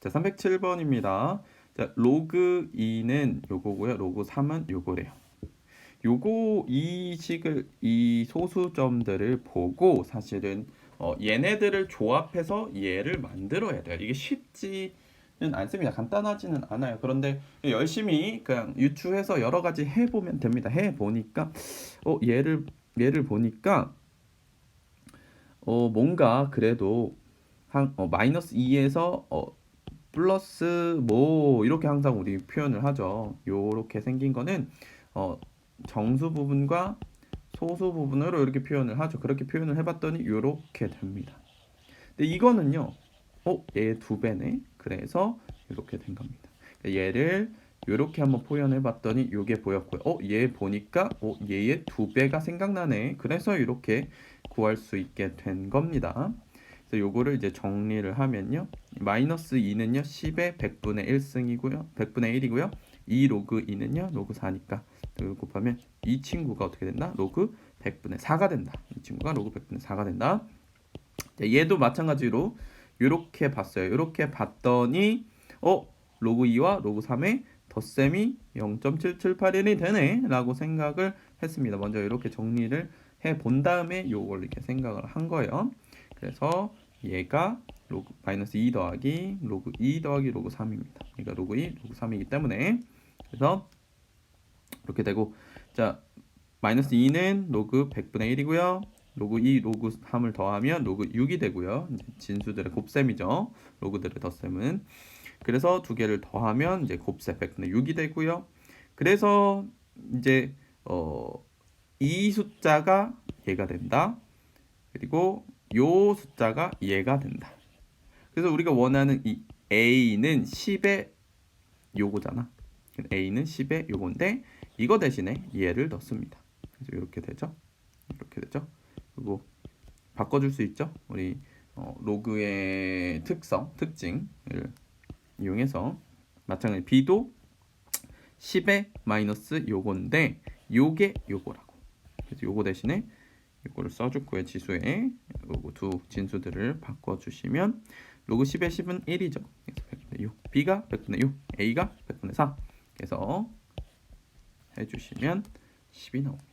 자, 307번입니다. 자, 로그 2는 요거고요. 로그 3은 요거래요. 요거 이 식을 이 소수점들을 보고 사실은 어, 얘네들을 조합해서 얘를 만들어야 돼요. 이게 쉽지 는 않습니다. 간단하지는 않아요. 그런데 열심히 그냥 유추해서 여러 가지 해보면 됩니다. 해 보니까 어 얘를 얘를 보니까 어 뭔가 그래도 한 어, 마이너스 2에서 어 플러스 뭐 이렇게 항상 우리 표현을 하죠. 요렇게 생긴 거는 어 정수 부분과 소수 부분으로 이렇게 표현을 하죠. 그렇게 표현을 해봤더니 요렇게 됩니다. 근데 이거는요, 어, 얘 두 배네. 그래서 이렇게 된 겁니다. 그러니까 얘를 요렇게 한번 표현해봤더니 요게 보였고요. 어, 얘 보니까 어, 얘의 두 배가 생각나네. 그래서 이렇게 구할 수 있게 된 겁니다. 그래서 요거를 이제 정리를 하면요. 마이너스 2는요, 10의 100분의 1승이고요. 100분의 1이고요. 2 로그 2는요, 로그 4니까 이걸 곱하면 이 친구가 어떻게 된다? 로그 100분의 4가 된다. 이 친구가 로그 100분의 4가 된다. 자, 얘도 마찬가지로 이렇게 봤어요. 이렇게 봤더니 어 로그 2와 로그 3의 덧셈이 0.7781이 되네 라고 생각을 했습니다. 먼저 이렇게 정리를 해 본 다음에 요걸 이렇게 생각을 한 거예요. 그래서 얘가 로그 마이너스 2 더하기 로그 2 더하기 로그 3입니다. 그러니까 로그 2, 로그 3이기 때문에 그래서 이렇게 되고 자 마이너스 2는 로그 100분의 1이고요. 로그 2, 로그 3을 더하면 로그 6이 되고요. 이제 진수들의 곱셈이죠. 로그들의 덧셈은 그래서 두 개를 더하면 이제 곱셈 100분의 6이 되고요. 그래서 이제 어, 이 숫자가 얘가 된다. 그리고 요 숫자가 얘가 된다. 그래서 우리가 원하는 이 a는 10의 요거잖아. a는 10의 요건데 이거 대신에 얘를 넣습니다. 그래서 이렇게 되죠. 이렇게 되죠. 그리고 바꿔줄 수 있죠. 우리 어, 로그의 특성, 특징을 이용해서 마찬가지 b도 10의 마이너스 요건데 요게 요거라고. 그래서 요거 대신에 요거를 써줬고요. 지수에 요거 두 진수들을 바꿔주시면 로그 10의 10은 1이죠. 그래서 100분의 6, b가 100분의 6, a가 100분의 4. 그래서 해주시면 10이 나옵니다.